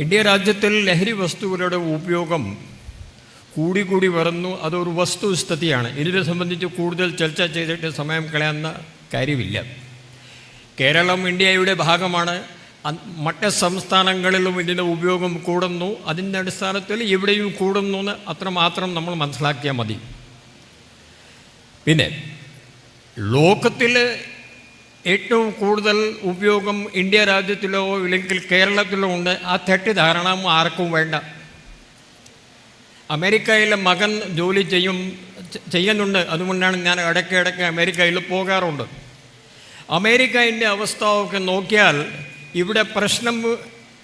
India രാജ്യത്തിൽ ലഹരി വസ്തുക്കളുടെ ഉപയോഗം കൂടിക്കൂടി വരുന്നു. അതൊരു വസ്തുസ്ഥിതിയാണ്. ഇതിനെ സംബന്ധിച്ച് കൂടുതൽ ചർച്ച ചെയ്തിട്ട് സമയം കളയാവുന്ന കാര്യമില്ല. കേരളം ഇന്ത്യയുടെ ഭാഗമാണ്. മറ്റ് സംസ്ഥാനങ്ങളിലും ഇതിന്റെ ഉപയോഗം കൂടുന്നു. അതിന്റെ അടിസ്ഥാനത്തിൽ ഇവിടെയും കൂടുന്നു എന്ന് അത്രമാത്രം നമ്മൾ മനസ്സിലാക്കിയാൽ മതി. പിന്നെ ലോകത്തിൽ ഏറ്റവും കൂടുതൽ ഉപയോഗം ഇന്ത്യ രാജ്യത്തിലോ ഇല്ലെങ്കിൽ കേരളത്തിലോ ഉണ്ട്. ആ തെറ്റിദ്ധാരണ ആർക്കും വേണ്ട. അമേരിക്കയിലെ മകൻ ജോലി ചെയ്യും ചെയ്യുന്നുണ്ട്. അതുകൊണ്ടാണ് ഞാൻ ഇടയ്ക്ക് ഇടയ്ക്ക് അമേരിക്കയിൽ പോകാറുണ്ട്. അമേരിക്കന്റെ അവസ്ഥ ഒക്കെ നോക്കിയാൽ ഇവിടെ പ്രശ്നം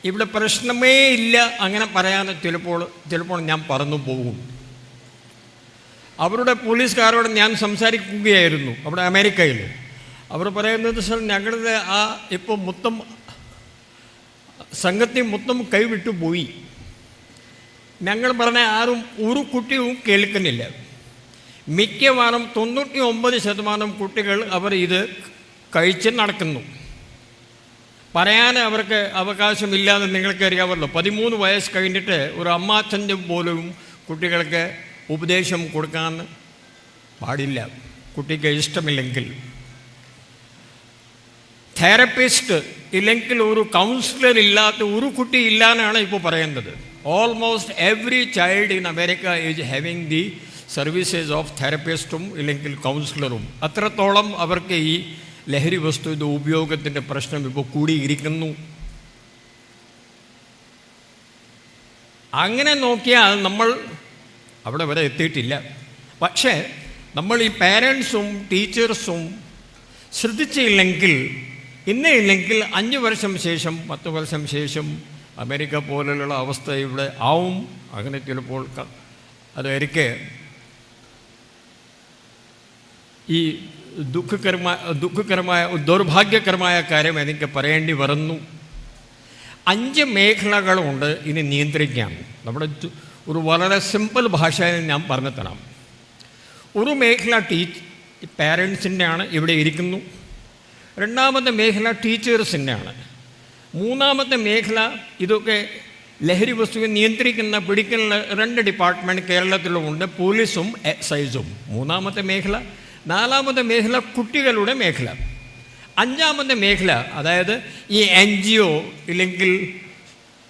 ഇവിടെ പ്രശ്നമേ ഇല്ല അങ്ങനെ പറയാൻ ചിലപ്പോൾ ചിലപ്പോൾ ഞാൻ പറന്നു പോകും. അവരുടെ പോലീസുകാരോട് ഞാൻ സംസാരിക്കുകയായിരുന്നു അവിടെ അമേരിക്കയിൽ. അവർ പറയുന്നത് സാർ ഞങ്ങളുടെ ആ ഇപ്പോൾ മൊത്തം സംഘത്തെ മൊത്തം കൈവിട്ടു പോയി. ഞങ്ങൾ പറഞ്ഞ ആരും ഒരു കുട്ടിയും കേൾക്കുന്നില്ല. മിക്കവാറും തൊണ്ണൂറ്റി ഒമ്പത് ശതമാനം കുട്ടികൾ അവർ ഇത് കഴിച്ച് നടക്കുന്നു. പറയാൻ അവർക്ക് അവകാശമില്ലാതെ നിങ്ങൾക്കറിയാമല്ലോ പതിമൂന്ന് വയസ്സ് കഴിഞ്ഞിട്ട് ഒരു അമ്മാച്ഛന്റെ പോലും കുട്ടികൾക്ക് ഉപദേശം കൊടുക്കാൻ പാടില്ല. കുട്ടിക്ക് ഇഷ്ടമില്ലെങ്കിൽ. തെറപ്പിസ്റ്റ് ഇല്ലെങ്കിൽ ഒരു കൗൺസിലർ ഇല്ലാത്ത ഒരു കുട്ടി ഇല്ലാന്നാണ് ഇപ്പോൾ പറയുന്നത്. Almost every child in America is having the services of തെറപ്പിസ്റ്റും ഇല്ലെങ്കിൽ കൗൺസിലറും അത്രത്തോളം അവർക്ക് ഈ ലഹരി വസ്തുവിന്റെ ഉപയോഗത്തിന്റെ പ്രശ്നം ഇപ്പോൾ കൂടിയിരിക്കുന്നു. അങ്ങനെ നോക്കിയാൽ നമ്മൾ അവിടെ വരെ എത്തിയിട്ടില്ല. പക്ഷേ നമ്മൾ ഈ പാരൻസും ടീച്ചേഴ്സും ശ്രദ്ധിച്ചില്ലെങ്കിൽ ഇന്നേ ഇല്ലെങ്കിൽ അഞ്ച് വർഷം ശേഷം പത്ത് വർഷം ശേഷം അമേരിക്ക പോലെയുള്ള അവസ്ഥ ഇവിടെ ആവും. അങ്ങനെ ചിലപ്പോൾ അതായിരിക്കെ ഈ ദുഃഖകരമായ ദുഃഖകരമായ ദൗർഭാഗ്യകരമായ കാര്യം എനിക്ക് പറയേണ്ടി വരുന്നു. അഞ്ച് മേഖലകളുണ്ട് ഇനി നിയന്ത്രിക്കാൻ. നമ്മുടെ ഒരു വളരെ സിമ്പിൾ ഭാഷയിൽ ഞാൻ പറഞ്ഞു തരാം. ഒരു മേഖല ടീച്ച് പാരൻസിന്റെ ആണ് ഇവിടെ ഇരിക്കുന്നു. രണ്ടാമത്തെ മേഖല ടീച്ചേഴ്സിന്റെയാണ് മൂന്നാമത്തെ മേഖല ഇതൊക്കെ ലഹരി വസ്തുവിനെ നിയന്ത്രിക്കുന്ന പിടിക്കുന്ന രണ്ട് ഡിപ്പാർട്ട്മെന്റ് കേരളത്തിലുമുണ്ട്. പോലീസും എക്സൈസും മൂന്നാമത്തെ മേഖല. നാലാമത്തെ മേഖല കുട്ടികളുടെ മേഖല. അഞ്ചാമത്തെ മേഖല അതായത് ഈ എൻ ജി ഒ ഇല്ലെങ്കിൽ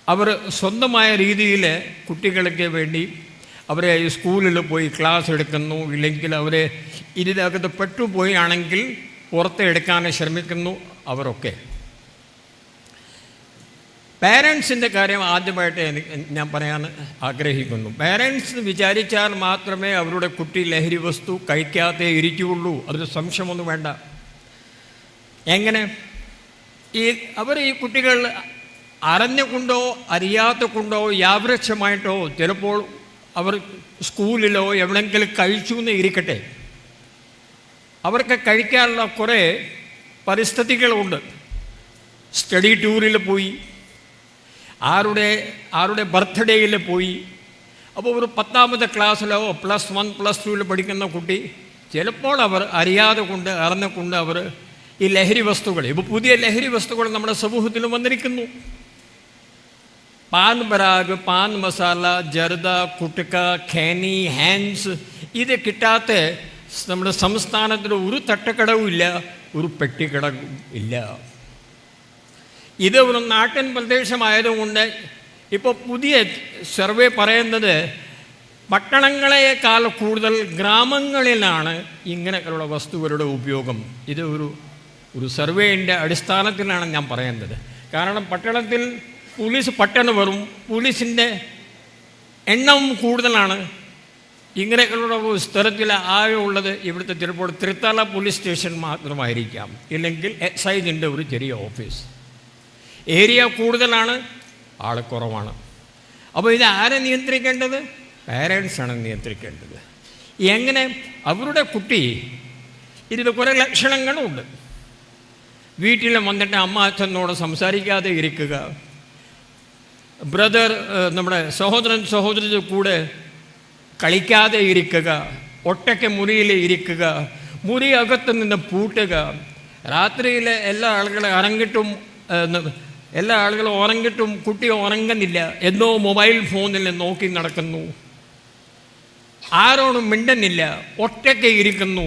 അവർ സ്വന്തമായ രീതിയിൽ കുട്ടികൾക്ക് വേണ്ടി അവരെ സ്കൂളിൽ പോയി ക്ലാസ് എടുക്കുന്നു. ഇല്ലെങ്കിൽ അവരെ ഇതിനകത്ത് പെട്ടുപോയി എടുക്കാൻ ശ്രമിക്കുന്നു അവരൊക്കെ. പാരൻസിന്റെ കാര്യം ആദ്യമായിട്ട് ഞാൻ പറയാൻ ആഗ്രഹിക്കുന്നു. പാരൻസ് വിചാരിച്ചാൽ മാത്രമേ അവരുടെ കുട്ടി ലഹരി വസ്തു കഴിക്കാതെ ഇരിക്കുകയുള്ളൂ. അതിന് സംശയമൊന്നും വേണ്ട. എങ്ങനെ? ഈ അവർ ഈ കുട്ടികൾ അറിഞ്ഞുകൊണ്ടോ അറിയാത്ത കൊണ്ടോ യാദൃച്ഛമായിട്ടോ ചിലപ്പോൾ അവർ സ്കൂളിലോ എവിടെയെങ്കിലും കഴിച്ചു എന്ന് ഇരിക്കട്ടെ. അവർക്ക് കഴിക്കാനുള്ള കുറേ പരിസ്ഥിതികളുണ്ട്. സ്റ്റഡി ടൂറിൽ പോയി. ആരുടെ ആരുടെ ബർത്ത്ഡേയിൽ പോയി. അപ്പോൾ ഒരു പത്താമത്തെ ക്ലാസ്സിലോ പ്ലസ് വൺ പ്ലസ് ടുവിൽ പഠിക്കുന്ന കുട്ടി ചിലപ്പോൾ അവർ അറിയാതെ കൊണ്ട് അറിഞ്ഞുകൊണ്ട് അവർ ഈ ലഹരി വസ്തുക്കൾ ഇപ്പോൾ പുതിയ ലഹരി വസ്തുക്കൾ നമ്മുടെ സമൂഹത്തിൽ വന്നിരിക്കുന്നു. പാൻ പരാഗ് പാൻ മസാല ജർദ കുട്ടുക്ക ഖേനി ഹാൻസ് ഇത് കിട്ടാത്ത നമ്മുടെ സംസ്ഥാനത്തിൽ ഒരു തട്ടക്കടവും ഇല്ല ഒരു പെട്ടിക്കടവും ഇല്ല. ഇത് ഒരു നാട്ടിൻ പ്രദേശമായതുകൊണ്ട് ഇപ്പോൾ പുതിയ സർവേ പറയുന്നത് പട്ടണങ്ങളെക്കാൾ കൂടുതൽ ഗ്രാമങ്ങളിലാണ് ഇങ്ങനെയുള്ള വസ്തുക്കളുടെ ഉപയോഗം. ഇത് ഒരു ഒരു സർവേന്റെ അടിസ്ഥാനത്തിലാണ് ഞാൻ പറയുന്നത്. കാരണം പട്ടണത്തിൽ പോലീസ് പട്ടണം വരും പോലീസിന്റെ എണ്ണം കൂടുതലാണ്. ഇങ്ങനെയുള്ള ഒരു സ്ഥലത്തിൽ ആകെ ഉള്ളത് ഇവിടുത്തെ ചിലപ്പോൾ തൃത്താല പോലീസ് സ്റ്റേഷൻ മാത്രമായിരിക്കാം. ഇല്ലെങ്കിൽ എക്സൈസിന്റെ ഒരു ചെറിയ ഓഫീസ് ഏരിയ കൂടുതലാണ് ആൾ കുറവാണ്. അപ്പോൾ ഇത് ആരെ നിയന്ത്രിക്കേണ്ടത്? പാരൻസാണ് നിയന്ത്രിക്കേണ്ടത്. എങ്ങനെ? അവരുടെ കുട്ടി ഇതിൽ കുറേ ലക്ഷണങ്ങളുണ്ട്. വീട്ടിൽ വന്നിട്ട് അമ്മ അച്ഛനോട് സംസാരിക്കാതെ ഇരിക്കുക. ബ്രദർ നമ്മുടെ സഹോദരൻ സഹോദരിയുടെ കൂടെ കളിക്കാതെ ഇരിക്കുക ഒട്ടയ്ക്ക് മുറിയിൽ ഇരിക്കുക മുറി അകത്ത് നിന്ന് പൂട്ടുക. രാത്രിയിലെ എല്ലാ ആളുകളും ഇറങ്ങിട്ടും എല്ലാ ആളുകളും ഉറങ്ങിട്ടും കുട്ടി ഉറങ്ങുന്നില്ല. എന്നോ മൊബൈൽ ഫോണിൽ നോക്കി നടക്കുന്നു. ആരോടും മിണ്ടുന്നില്ല. ഒറ്റയ്ക്ക് ഇരിക്കുന്നു.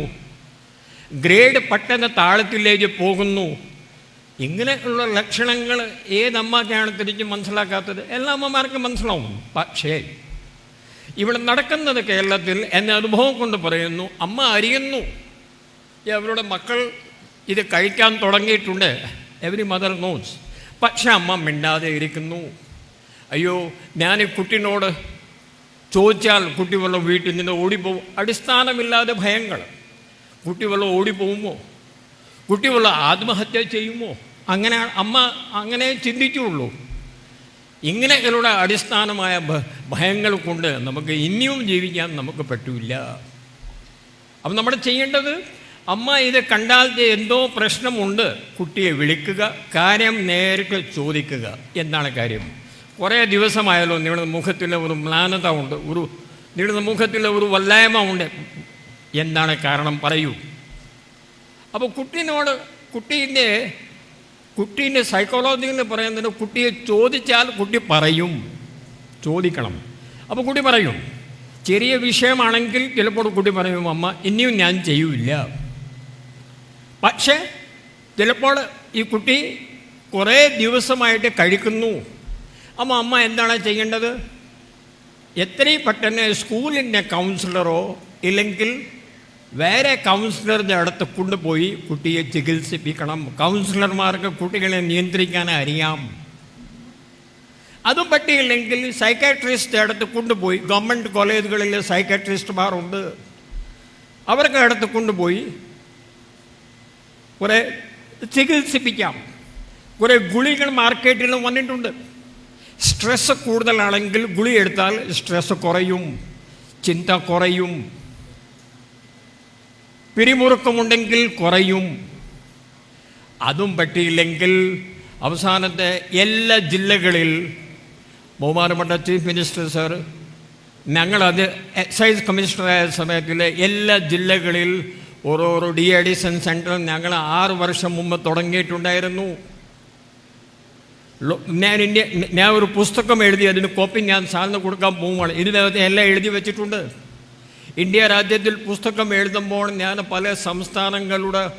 ഗ്രേഡ് പെട്ടെന്ന് താളത്തിലേക്ക് പോകുന്നു. ഇങ്ങനെയുള്ള ലക്ഷണങ്ങൾ ഏതമ്മക്കാണ് തിരിച്ച് മനസ്സിലാക്കാത്തത്? എല്ലാ അമ്മമാർക്കും മനസ്സിലാവും. പക്ഷേ ഇവിടെ നടക്കുന്നത് കേരളത്തിൽ എന്നെ അനുഭവം കൊണ്ട് പറയുന്നു അമ്മ അറിയുന്നു. അവരുടെ മക്കൾ ഇത് കഴിക്കാൻ തുടങ്ങിയിട്ടുണ്ട്. എവരി മദർ നോസ് പക്ഷെ അമ്മ മിണ്ടാതെ ഇരിക്കുന്നു. അയ്യോ ഞാൻ ഈ കുട്ടിനോട് ചോദിച്ചാൽ കുട്ടി വല്ലതും വീട്ടിൽ നിന്ന് ഓടിപ്പോവും. അടിസ്ഥാനമില്ലാതെ ഭയങ്ങൾ. കുട്ടി വല്ലതും ഓടിപ്പോകുമോ കുട്ടി ആത്മഹത്യ ചെയ്യുമോ? അങ്ങനെ അമ്മ അങ്ങനെ ചിന്തിച്ചുള്ളൂ. ഇങ്ങനെയുള്ള അടിസ്ഥാനമായ ഭയങ്ങൾ കൊണ്ട് നമുക്ക് ഇനിയും ജീവിക്കാൻ നമുക്ക് പറ്റൂല. അപ്പം നമ്മൾ ചെയ്യേണ്ടത് അമ്മ ഇത് കണ്ടാൽ എന്തോ പ്രശ്നമുണ്ട് കുട്ടിയെ വിളിക്കുക കാര്യം നേരിട്ട് ചോദിക്കുക എന്താണ് കാര്യം. കുറേ ദിവസമായാലോ നിങ്ങളുടെ മുഖത്തിൽ ഒരു മ്ലാനത ഉണ്ട് ഒരു നിങ്ങളുടെ മുഖത്തിൽ ഒരു വല്ലായ്മ ഉണ്ട് എന്താണ് കാരണം പറയൂ. അപ്പോൾ കുട്ടീനോട് കുട്ടീന്റെ കുട്ടീന്റെ സൈക്കോളജി എന്ന് പറയുന്നത് കുട്ടിയെ ചോദിച്ചാൽ കുട്ടി പറയും. ചോദിക്കണം. അപ്പോൾ കുട്ടി പറയും ചെറിയ വിഷയമാണെങ്കിൽ ചിലപ്പോൾ കുട്ടി പറയും അമ്മ ഇനിയും ഞാൻ ചെയ്യൂല പക്ഷേ ചിലപ്പോൾ ഈ കുട്ടി കുറേ ദിവസമായിട്ട് കഴിക്കുന്നു. അമ്മ അമ്മ എന്താണ് ചെയ്യേണ്ടത്? എത്രയും പെട്ടെന്ന് സ്കൂളിന്റെ കൗൺസിലറോ ഇല്ലെങ്കിൽ വേറെ കൗൺസിലറുടെ അടുത്ത് കൊണ്ടുപോയി കുട്ടിയെ ചികിത്സിപ്പിക്കണം. കൗൺസിലർമാർക്ക് കുട്ടികളെ നിയന്ത്രിക്കാൻ അറിയാം. അതും പറ്റിയില്ലെങ്കിൽ സൈക്കാട്രിസ്റ്റ് അടുത്ത് കൊണ്ടുപോയി ഗവൺമെന്റ് കോളേജുകളിൽ സൈക്കാട്രിസ്റ്റുമാരുണ്ട് അവർക്ക് അടുത്ത് കൊണ്ടുപോയി കുറേ ചികിത്സിപ്പിക്കാം. കുറേ ഗുളികൾ മാർക്കറ്റിൽ വന്നിട്ടുണ്ട്. സ്ട്രെസ് കൂടുതലാണെങ്കിൽ ഗുളി എടുത്താൽ സ്ട്രെസ് കുറയും. ചിന്ത കുറയും. പിരിമുറുക്കമുണ്ടെങ്കിൽ കുറയും. അതും പറ്റിയില്ലെങ്കിൽ അവസാനത്തെ എല്ലാ ജില്ലകളിൽ ബഹുമാനപ്പെട്ട ചീഫ് മിനിസ്റ്റർ സാർ ഞങ്ങളത് എക്സൈസ് കമ്മീഷണറായ സമയത്തിൽ എല്ലാ ജില്ലകളിൽ ഓരോരോ ഡി അഡിഷൻ സെന്റർ ഞങ്ങൾ ആറ് വർഷം മുമ്പ് തുടങ്ങിയിട്ടുണ്ടായിരുന്നു. ഞാൻ ഇന്ത്യ ഞാൻ ഒരു പുസ്തകം എഴുതി അതിന് കോപ്പി ഞാൻ സാറിന് കൊടുക്കാൻ പോകുമ്പോൾ ഇതിനകത്ത് എല്ലാം എഴുതി വെച്ചിട്ടുണ്ട്. ഇന്ത്യ രാജ്യത്തിൽ പുസ്തകം എഴുതുമ്പോൾ ഞാൻ പല സംസ്ഥാനങ്ങളുടെ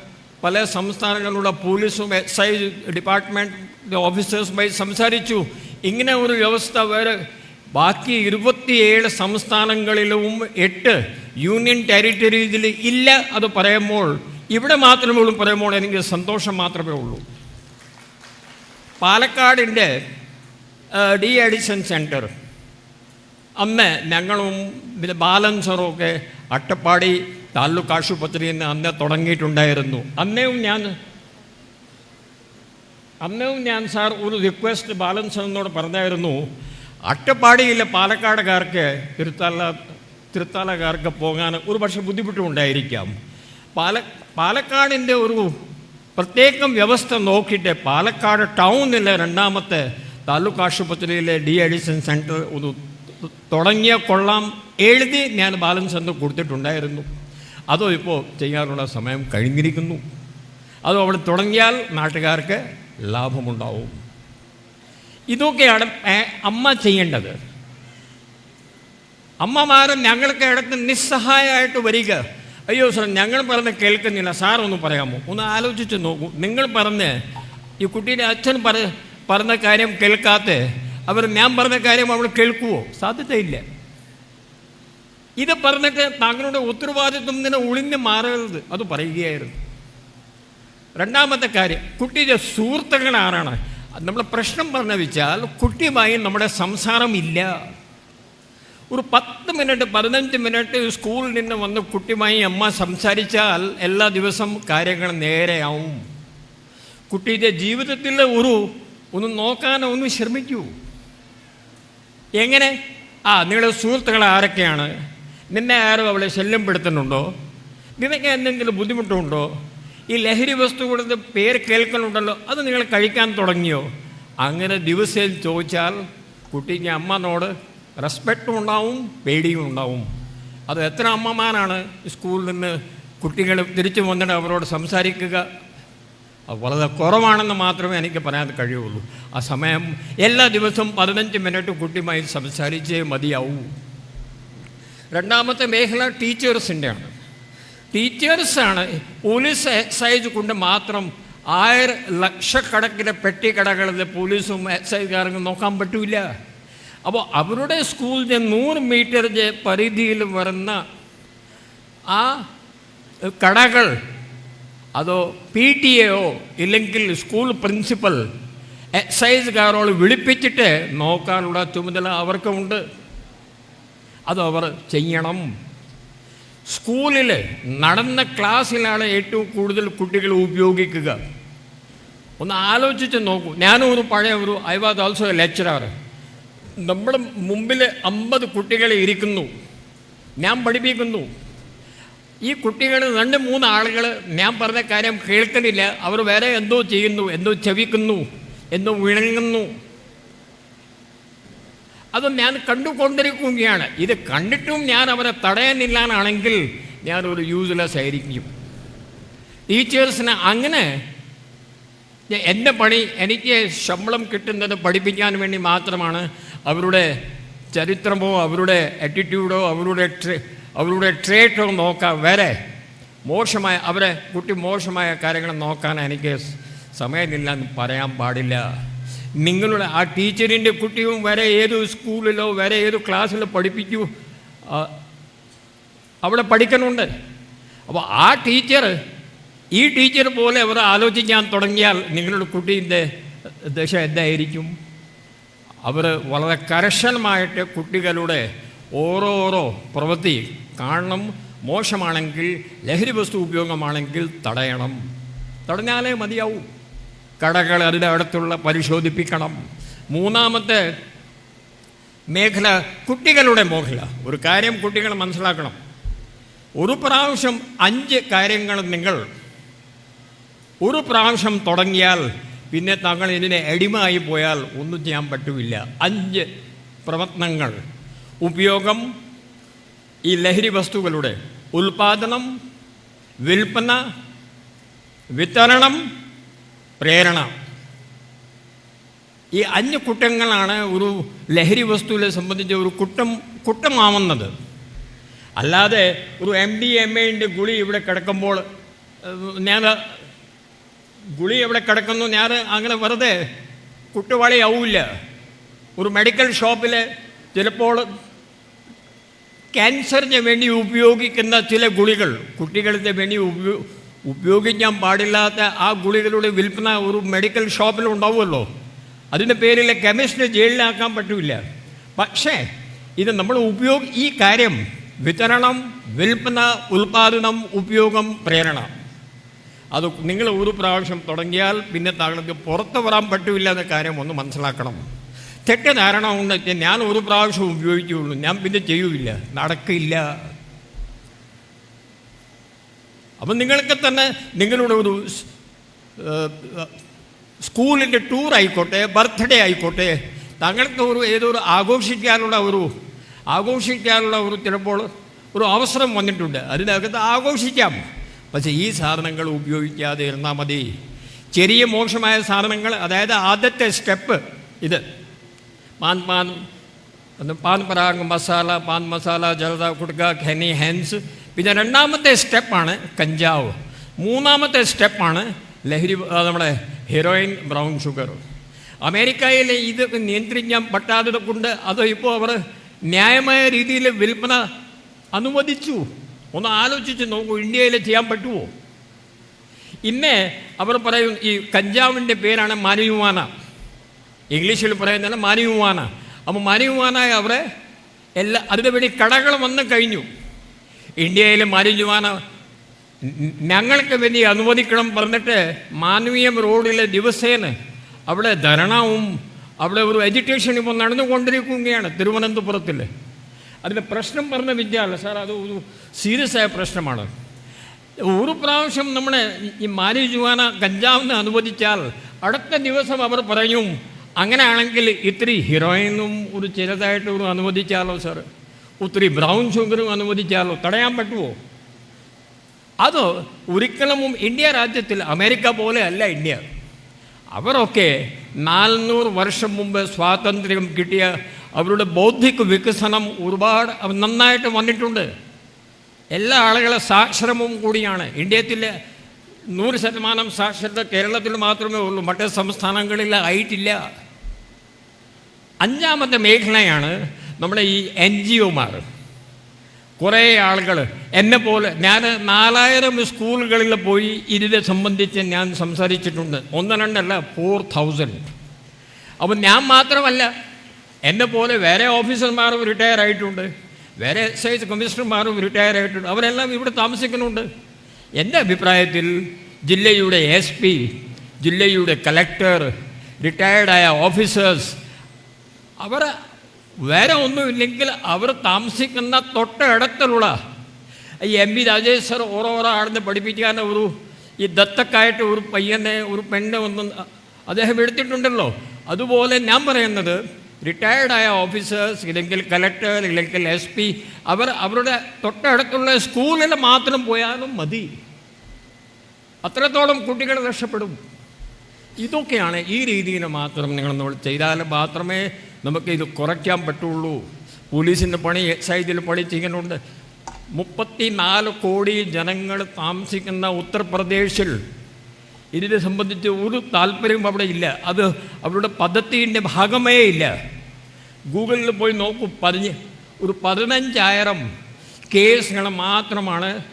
പല സംസ്ഥാനങ്ങളുടെ പോലീസും എക്സൈസ് ഡിപ്പാർട്ട്മെന്റ് ഓഫീസേഴ്സുമായി സംസാരിച്ചു. ഇങ്ങനെ ഒരു വ്യവസ്ഥ വേറെ ബാക്കി ഇരുപത്തിയേഴ് സംസ്ഥാനങ്ങളിലും എട്ട് യൂണിയൻ ടെറിട്ടറീസിൽ ഇല്ല അത് പറയുമ്പോൾ ഇവിടെ മാത്രമേ ഉള്ളൂ പറയുമ്പോൾ എനിക്ക് സന്തോഷം മാത്രമേ ഉള്ളൂ. പാലക്കാടിന്റെ ഡി അഡിഷൻ സെന്റർ. അന്ന് ഞങ്ങളും പിന്നെ ബാലൻസറും ഒക്കെ അട്ടപ്പാടി താലൂക്ക് ആശുപത്രിയിൽ നിന്ന് അന്ന് തുടങ്ങിയിട്ടുണ്ടായിരുന്നു. അന്നേയും ഞാൻ അന്നേയും ഞാൻ സാർ ഒരു റിക്വസ്റ്റ് ബാലൻസറിനോട് പറഞ്ഞായിരുന്നു അട്ടപ്പാടിയിലെ പാലക്കാടുകാർക്ക് തിരുത്താല തിരുത്താലക്കാർക്ക് പോകാൻ ഒരു പക്ഷേ ബുദ്ധിമുട്ടുണ്ടായിരിക്കാം. പാല പാലക്കാടിന്റെ ഒരു പ്രത്യേകം വ്യവസ്ഥ നോക്കിയിട്ട് പാലക്കാട് ടൗണിലെ രണ്ടാമത്തെ താലൂക്ക് ആശുപത്രിയിലെ ഡി അഡിഷൻ സെന്റർ ഒരു തുടങ്ങിയ കൊള്ളാം എഴുതി ഞാൻ ബാലൻസ് എന്ന് കൊടുത്തിട്ടുണ്ടായിരുന്നു. അതോ ഇപ്പോൾ ചെയ്യാനുള്ള സമയം കഴിഞ്ഞിരിക്കുന്നു. അതോ അവിടെ തുടങ്ങിയാൽ നാട്ടുകാർക്ക് ലാഭമുണ്ടാവും. ഇതൊക്കെയാണ് അമ്മ ചെയ്യേണ്ടത്. അമ്മമാരും ഞങ്ങൾക്ക് ഇടത്ത് നിസ്സഹായമായിട്ട് വരിക. അയ്യോ സാർ ഞങ്ങൾ പറഞ്ഞ് കേൾക്കുന്നില്ല. സാർ ഒന്ന് പറയാമോ? ഒന്ന് ആലോചിച്ച് നോക്കൂ. നിങ്ങൾ പറഞ്ഞ് ഈ കുട്ടീന്റെ അച്ഛൻ പറ പറഞ്ഞ കാര്യം കേൾക്കാത്ത അവർ ഞാൻ പറഞ്ഞ കാര്യം അവൾ കേൾക്കുവോ? സാധ്യതയില്ല. ഇത് പറഞ്ഞിട്ട് താങ്കളുടെ ഉത്തരവാദിത്വം നിന്നെ ഒളിഞ്ഞ് മാറരുത്. അത് പറയുകയായിരുന്നു. രണ്ടാമത്തെ കാര്യം കുട്ടിയുടെ സുഹൃത്തുക്കൾ ആരാണ്? നമ്മൾ പ്രശ്നം പറഞ്ഞു വെച്ചാൽ കുട്ടിയുമായി നമ്മുടെ സംസാരം ഇല്ല. ഒരു പത്ത് മിനിറ്റ് പതിനഞ്ച് മിനിറ്റ് സ്കൂളിൽ നിന്ന് വന്ന് കുട്ടിയുമായി അമ്മ സംസാരിച്ചാൽ എല്ലാ ദിവസം കാര്യങ്ങൾ നേരെയാവും. കുട്ടിയുടെ ജീവിതത്തിൽ ഒരു ഒന്ന് നോക്കാനോ ഒന്ന് ശ്രമിക്കൂ. എങ്ങനെ? ആ നിങ്ങളുടെ സുഹൃത്തുക്കൾ ആരൊക്കെയാണ്? നിന്നെ ആരോ അവളെ ശല്യപ്പെടുത്തുന്നുണ്ടോ? നിനക്ക് എന്തെങ്കിലും ബുദ്ധിമുട്ടുണ്ടോ? ഈ ലഹരി വസ്തു കൊടുത്ത് പേര് കേൾക്കുന്നുണ്ടല്ലോ അത് നിങ്ങൾ കഴിക്കാൻ തുടങ്ങിയോ? അങ്ങനെ ദിവസേൽ ചോദിച്ചാൽ കുട്ടിക്ക് അമ്മനോട് റെസ്പെക്റ്റും ഉണ്ടാവും പേടിയും ഉണ്ടാവും. അത് എത്ര അമ്മമാരാണ് സ്കൂളിൽ നിന്ന് കുട്ടികൾ തിരിച്ചു വന്നിട്ട് അവരോട് സംസാരിക്കുക? വളരെ കുറവാണെന്ന് മാത്രമേ എനിക്ക് പറയാൻ കഴിയുള്ളൂ. ആ സമയം എല്ലാ ദിവസവും പതിനഞ്ച് മിനിറ്റ് കുട്ടിയുമായി സംസാരിച്ചേ മതിയാവൂ. രണ്ടാമത്തെ മേഖല ടീച്ചേഴ്സിന്റെയാണ്. ടീച്ചേഴ്സാണ് പോലീസ് എക്സൈസ് കൊണ്ട് മാത്രം ആയിരം ലക്ഷക്കണക്കിന് പെട്ടിക്കടകളിൽ പോലീസും എക്സൈസുകാർക്കും നോക്കാൻ പറ്റില്ല അപ്പോൾ അവരുടെ സ്കൂളിന്റെ നൂറ് മീറ്റർ പരിധിയിൽ വരുന്ന ആ കടകൾ അതോ പി ടി എയോ ഇല്ലെങ്കിൽ സ്കൂൾ പ്രിൻസിപ്പൽ എക്സൈസുകാരോട് വിളിപ്പിച്ചിട്ട് നോക്കാനുള്ള ചുമതല അവർക്കുമുണ്ട്. അത് അവർ ചെയ്യണം. സ്കൂളിൽ നടന്ന ക്ലാസ്സിലാണ് ഏറ്റവും കൂടുതൽ കുട്ടികൾ ഉപയോഗിക്കുക. ഒന്ന് ആലോചിച്ച് നോക്കൂ. ഞാനും ഒരു പഴയ ഒരു I was also a lecturer. നമ്മുടെ മുമ്പിൽ അമ്പത് കുട്ടികളെ ഇരിക്കുന്നു. ഞാൻ പഠിപ്പിക്കുന്നു. ഈ കുട്ടികൾ രണ്ട് മൂന്ന് ആളുകൾ ഞാൻ പറഞ്ഞ കാര്യം കേൾക്കുന്നില്ല. അവർ വേറെ എന്തോ ചെയ്യുന്നു എന്തോ ചെവിക്കുന്നു എന്തോ വിളങ്ങുന്നു അത് ഞാൻ കണ്ടുകൊണ്ടിരിക്കുകയാണ്. ഇത് കണ്ടിട്ടും ഞാൻ അവരെ തടയാനില്ലാന്നാണെങ്കിൽ ഞാനൊരു യൂസ്ലെസ് ആയിരിക്കും. ടീച്ചേഴ്സിന് അങ്ങനെ എന്റെ പണി എനിക്ക് ശമ്പളം കിട്ടുന്നത് പഠിപ്പിക്കാൻ വേണ്ടി മാത്രമാണ്. അവരുടെ ചരിത്രമോ അവരുടെ ആറ്റിറ്റ്യൂഡോ അവരുടെ അവരുടെ ട്രേറ്റ് നോക്കാൻ വരെ മോശമായ അവരെ കുട്ടി മോശമായ കാര്യങ്ങൾ നോക്കാൻ എനിക്ക് സമയമില്ല എന്ന് പറയാൻ പാടില്ല. നിങ്ങളുടെ ആ ടീച്ചറിന്റെ കുട്ടിയും വരെ ഏത് സ്കൂളിലോ വരെ ഏത് ക്ലാസ്സിലോ പഠിപ്പിക്കൂ. അവിടെ പഠിക്കണമുണ്ട് അപ്പോൾ ആ ടീച്ചർ ഈ ടീച്ചർ പോലെ അവർ ആലോചിക്കാൻ തുടങ്ങിയാൽ നിങ്ങളുടെ കുട്ടീന്റെ ദശ എന്തായിരിക്കും? അവർ വളരെ കർശനമായിട്ട് കുട്ടികളുടെ ഓരോരോ പ്രവൃത്തി കാണണം മോശമാണെങ്കിൽ ലഹരി വസ്തു ഉപയോഗമാണെങ്കിൽ തടയണം. തടഞ്ഞാലേ മതിയാവും. കടകൾ അതിന്റെ അടുത്തുള്ള പരിശോധിപ്പിക്കണം. മൂന്നാമത്തെ മേഖല കുട്ടികളുടെ മേഖല. ഒരു കാര്യം കുട്ടികൾ മനസ്സിലാക്കണം. ഒരു പ്രാവശ്യം അഞ്ച് കാര്യങ്ങൾ നിങ്ങൾ ഒരു പ്രാവശ്യം തുടങ്ങിയാൽ പിന്നെ താങ്കൾ ഇതിനെ അടിമയായി പോയാൽ ഒന്നും ചെയ്യാൻ പറ്റില്ല. അഞ്ച് പ്രവർത്തനങ്ങൾ ഉപയോഗം ഈ ലഹരി വസ്തുക്കളുടെ ഉൽപാദനം വിൽപ്പന വിതരണം പ്രേരണ. ഈ അഞ്ച് കുറ്റങ്ങളാണ് ഒരു ലഹരി വസ്തുവിനെ സംബന്ധിച്ച് ഒരു കുറ്റം കുറ്റമാവുന്നത്. അല്ലാതെ ഒരു എം ഡി എം എന്റെ ഗുളി ഇവിടെ കിടക്കുമ്പോൾ ഞാൻ ഗുളി എവിടെ കിടക്കുന്നു ഞാൻ അങ്ങനെ വെറുതെ കുറ്റവാളിയാവില്ല. ഒരു മെഡിക്കൽ ഷോപ്പിൽ ചിലപ്പോൾ ക്യാൻസറിന് വേണ്ടി ഉപയോഗിക്കുന്ന ചില ഗുളികൾ. കുട്ടികളുടെ വേണ്ടി ഉപയോ ഉപയോഗിക്കാൻ പാടില്ലാത്ത ആ ഗുളികളുടെ വിൽപ്പന ഒരു മെഡിക്കൽ ഷോപ്പിൽ ഉണ്ടാവുമല്ലോ. അതിന്റെ പേരിൽ കെമിസ്ട്രി ജയിലിലാക്കാൻ പറ്റില്ല. പക്ഷേ ഇത് നമ്മൾ ഉപയോഗ ഈ കാര്യം വിതരണം വിൽപ്പന ഉൽപാദനം ഉപയോഗം പ്രേരണ. അത് നിങ്ങൾ ഒരു പ്രാവശ്യം തുടങ്ങിയാൽ പിന്നെ താങ്കൾക്ക് പുറത്ത് വരാൻ പറ്റില്ല എന്ന കാര്യം ഒന്ന് മനസ്സിലാക്കണം. തെറ്റിദ്ധാരണ ഉണ്ട് ഞാൻ ഒരു പ്രാവശ്യം ഉപയോഗിക്കുകയുള്ളൂ. ഞാൻ പിന്നെ ചെയ്യൂല നടക്കില്ല. അപ്പം നിങ്ങൾക്ക് തന്നെ നിങ്ങളുടെ ഒരു സ്കൂളിന്റെ ടൂർ ആയിക്കോട്ടെ ബർത്ത്ഡേ ആയിക്കോട്ടെ തങ്ങൾക്ക് ഒരു ഏതോ ഒരു ആഘോഷിക്കാനുള്ള ഒരു ആഘോഷിക്കാനുള്ള ഒരു ചിലപ്പോൾ ഒരു അവസരം വന്നിട്ടുണ്ട്. അതിനകത്ത് ആഘോഷിക്കാം. പക്ഷേ ഈ സാധനങ്ങൾ ഉപയോഗിക്കാതെ ഇരുന്നാൽ മതി. ചെറിയ മോശമായ സാധനങ്ങൾ അതായത് ആദ്യത്തെ സ്റ്റെപ്പ് ഇത്. Pan pan pan Parag masala pan masala ജലത കുടുക്ക ഖനി ഹെൻസ് പിന്നെ രണ്ടാമത്തെ സ്റ്റെപ്പാണ് കഞ്ചാവ് മൂന്നാമത്തെ സ്റ്റെപ്പാണ് ലഹരി നമ്മുടെ ഹീറോയിൻ ബ്രൗൺ ഷുഗർ അമേരിക്കയിൽ ഇത് നിയന്ത്രിക്കാൻ പറ്റാത്തത് കൊണ്ട് അത് ഇപ്പോൾ അവർ ന്യായമായ രീതിയിൽ വിൽപ്പന അനുവദിച്ചു ഒന്ന് ആലോചിച്ച് നോക്കൂ ഇന്ത്യയിൽ ചെയ്യാൻ പറ്റുമോ ഇന്നേ അവർ പറയും ഈ കഞ്ചാവിന്റെ പേരാണ് മാരിയുവാന ഇംഗ്ലീഷിൽ പറയുന്നതാണ് മാനിയുമാന അപ്പോൾ മാനിയുമാനായ അവിടെ എല്ലാ അതിനു വേണ്ടി കടകൾ വന്ന് കഴിഞ്ഞു. ഇന്ത്യയിൽ മാനിയുമാന ഞങ്ങൾക്ക് വേണ്ടി അനുവദിക്കണം പറഞ്ഞിട്ട് മാനവീയം റോഡിലെ ദിവസേന അവിടെ ധരണവും അവിടെ ഒരു എഡ്യൂക്കേഷൻ ഇപ്പോൾ നടന്നുകൊണ്ടിരിക്കുകയാണ് തിരുവനന്തപുരത്തിൽ അതിന്റെ പ്രശ്നം പറഞ്ഞ വിദ്യാല്ല സാർ അത് ഒരു സീരിയസ് ആയ പ്രശ്നമാണ്. ഒരു പ്രാവശ്യം നമ്മുടെ ഈ മാരിജുവാന കഞ്ചാവിന് അനുവദിച്ചാൽ അടുത്ത ദിവസം അവർ പറയും അങ്ങനെയാണെങ്കിൽ ഇത്തിരി ഹീറോയിനും ഒരു ചെറുതായിട്ട് ഒരു അനുവദിച്ചാലോ സർ ഒത്തിരി ബ്രൗൺ ഷുഗറും അനുവദിച്ചാലോ? തടയാൻ പറ്റുമോ അത് ഒരിക്കലും ഇന്ത്യ രാജ്യത്തിൽ അമേരിക്ക പോലെ അല്ല ഇന്ത്യ. അവരൊക്കെ നാനൂറ് വർഷം മുമ്പ് സ്വാതന്ത്ര്യം കിട്ടിയ അവരുടെ ബൗദ്ധിക വികസനം ഒരുപാട് നന്നായിട്ട് വന്നിട്ടുണ്ട്. എല്ലാ ആളുകളെ സാക്ഷരവും കൂടിയാണ്. ഇന്ത്യത്തിലെ നൂറ് ശതമാനം സാക്ഷരത കേരളത്തിൽ മാത്രമേ ഉള്ളൂ. മറ്റ് സംസ്ഥാനങ്ങളിൽ ആയിട്ടില്ല. അഞ്ചാമത്തെ മേഖലയാണ് നമ്മുടെ ഈ എൻ ജി ഒമാർ. കുറേ ആളുകൾ എന്നെ പോലെ ഞാൻ നാലായിരം സ്കൂളുകളിൽ പോയി ഇതിനെ സംബന്ധിച്ച് ഞാൻ സംസാരിച്ചിട്ടുണ്ട്. ഒന്ന് രണ്ടല്ല ഫോർ തൗസൻഡ് അപ്പം ഞാൻ മാത്രമല്ല എന്നെ പോലെ വേറെ ഓഫീസർമാരും റിട്ടയർ ആയിട്ടുണ്ട് വേറെ എക്സൈസ് കമ്മീഷണർമാരും റിട്ടയർ ആയിട്ടുണ്ട് അവരെല്ലാം ഇവിടെ താമസിക്കുന്നുണ്ട്. എന്റെ അഭിപ്രായത്തിൽ ജില്ലയുടെ എസ് പി ജില്ലയുടെ കലക്ടർ റിട്ടയർഡായ ഓഫീസേഴ്സ് അവർ വേറെ ഒന്നുമില്ലെങ്കിൽ അവർ താമസിക്കുന്ന തൊട്ടടുത്തുള്ള ഈ എം പി രാജേഷ് സർ ഓരോ ആടുന്ന് പഠിപ്പിക്കാൻ ഒരു ഈ ദത്തക്കായിട്ട് ഒരു പയ്യനെ ഒരു പെണ്ണെ ഒന്നും അദ്ദേഹം എടുത്തിട്ടുണ്ടല്ലോ. അതുപോലെ ഞാൻ പറയുന്നത് റിട്ടയർഡായ ഓഫീസേഴ്സ് ഇല്ലെങ്കിൽ കലക്ടർ ഇല്ലെങ്കിൽ എസ് പി അവർ അവരുടെ തൊട്ടടുത്തുള്ള സ്കൂളിൽ മാത്രം പോയാലും മതി. അത്രത്തോളം കുട്ടികൾ രക്ഷപ്പെടും. ഇതൊക്കെയാണ് ഈ രീതിയിൽ മാത്രം നിങ്ങൾ നമ്മൾ ചെയ്താൽ മാത്രമേ നമുക്ക് ഇത് കുറയ്ക്കാൻ പറ്റുള്ളൂ. പോലീസിന്റെ പണി എക്സൈസിൽ പണി ചെയ്യുന്നുണ്ട്. മുപ്പത്തി നാല് കോടി ജനങ്ങൾ താമസിക്കുന്ന ഉത്തർപ്രദേശിൽ ഇതിനെ സംബന്ധിച്ച് ഒരു താല്പര്യവും അവിടെ ഇല്ല. അത് അവരുടെ പദ്ധതിന്റെ ഭാഗമേ ഇല്ല. ഗൂഗിളിൽ പോയി നോക്കൂ പതിഞ്ഞ് ഒരു പതിനഞ്ചായിരം കേസുകൾ മാത്രമാണ്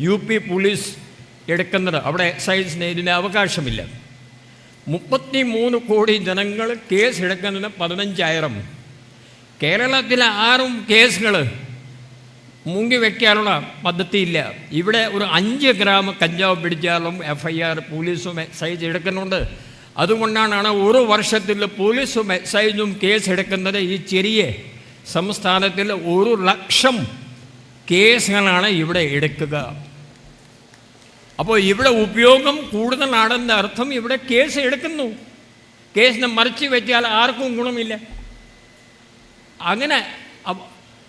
യു പി പോലീസ് എടുക്കുന്നത്. അവിടെ എക്സൈസിന് ഇതിന് അവകാശമില്ല. മുപ്പത്തി മൂന്ന് കോടി ജനങ്ങൾ കേസ് എടുക്കുന്നതിന് പതിനഞ്ചായിരം. കേരളത്തിലെ ആറും കേസുകൾ മുങ്ങി വയ്ക്കാനുള്ള പദ്ധതിയില്ല. ഇവിടെ ഒരു അഞ്ച് ഗ്രാം കഞ്ചാവ് പിടിച്ചാലും എഫ് ഐ ആർ പോലീസും എക്സൈസ് എടുക്കുന്നുണ്ട്. അതുകൊണ്ടാണ് ഒരു വർഷത്തിൽ പോലീസും എക്സൈസും കേസ് എടുക്കുന്നത് ഈ ചെറിയ സംസ്ഥാനത്തിൽ ഒരു ലക്ഷം കേസുകളാണ് ഇവിടെ എടുക്കുക. അപ്പോൾ ഇവിടെ ഉപയോഗം കൂടുതലാണെന്ന അർത്ഥം ഇവിടെ കേസ് എടുക്കുന്നു. കേസിനെ മറിച്ച് വെച്ചാൽ ആർക്കും ഗുണമില്ല. അങ്ങനെ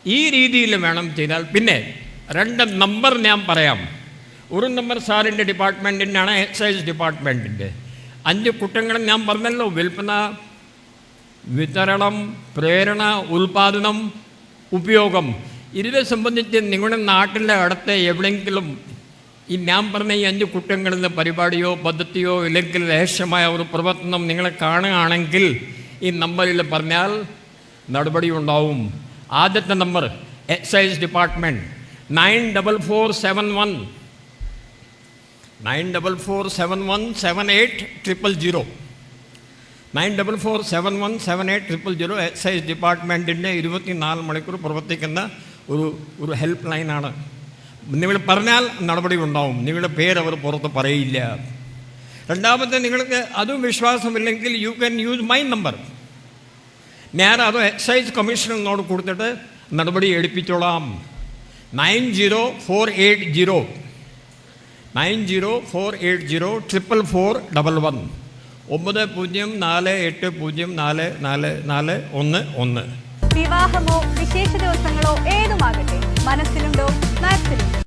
ഈ രീതിയിൽ വേണം ചെയ്താൽ. പിന്നെ രണ്ട് നമ്പർ ഞാൻ പറയാം. ഒരു നമ്പർ സാറിന്റെ ഡിപ്പാർട്ട്മെന്റിന്റെ ആണ് എക്സൈസ് ഡിപ്പാർട്ട്മെന്റിന്റെ. അഞ്ച് കുറ്റങ്ങൾ ഞാൻ പറഞ്ഞല്ലോ. വിൽപ്പന വിതരണം പ്രേരണ ഉൽപാദനം ഉപയോഗം. ഇതിനെ സംബന്ധിച്ച് നിങ്ങളുടെ നാട്ടിലെ അടുത്ത് എവിടെയെങ്കിലും ഈ ഞാൻ പറഞ്ഞ ഈ അഞ്ച് കുറ്റങ്ങളിൽ നിന്ന് പരിപാടിയോ പദ്ധതിയോ ഇല്ലെങ്കിൽ രഹസ്യമായ ഒരു പ്രവർത്തനം നിങ്ങളെ കാണുകയാണെങ്കിൽ ഈ നമ്പറിൽ പറഞ്ഞാൽ നടപടി ഉണ്ടാവും. ആദ്യത്തെ number excise department nine double four seven one nine double four seven one seven eight triple zero nine double four seven one seven eight triple zero excise ഡിപ്പാർട്ട്മെന്റിന്റെ ഇരുപത്തിനാല് മണിക്കൂർ പ്രവർത്തിക്കുന്ന ഒരു ഒരു ഹെൽപ്പ് ലൈനാണ് നിങ്ങൾ പറഞ്ഞാൽ നടപടി ഉണ്ടാവും നിങ്ങളുടെ പേര് അവർ പുറത്ത് പറയില്ല. രണ്ടാമത്തെ നിങ്ങൾക്ക് അതും വിശ്വാസമില്ലെങ്കിൽ you can use my number ഞാൻ അത് എക്സൈസ് കമ്മീഷനോട് കൊടുത്തിട്ട് നടപടി എടുപ്പിച്ചോളാം. Nine zero four eight zero nine zero four eight zero triple four double one. ഒമ്പത് പൂജ്യം നാല് എട്ട് പൂജ്യം നാല് നാല് നാല് ഒന്ന് ഒന്ന്. വിവാഹമോ വിശേഷ ദിവസങ്ങളോ ഏതുമാകട്ടെ? മനസ്സിലുണ്ടോ? മാക്സിലുണ്ടോ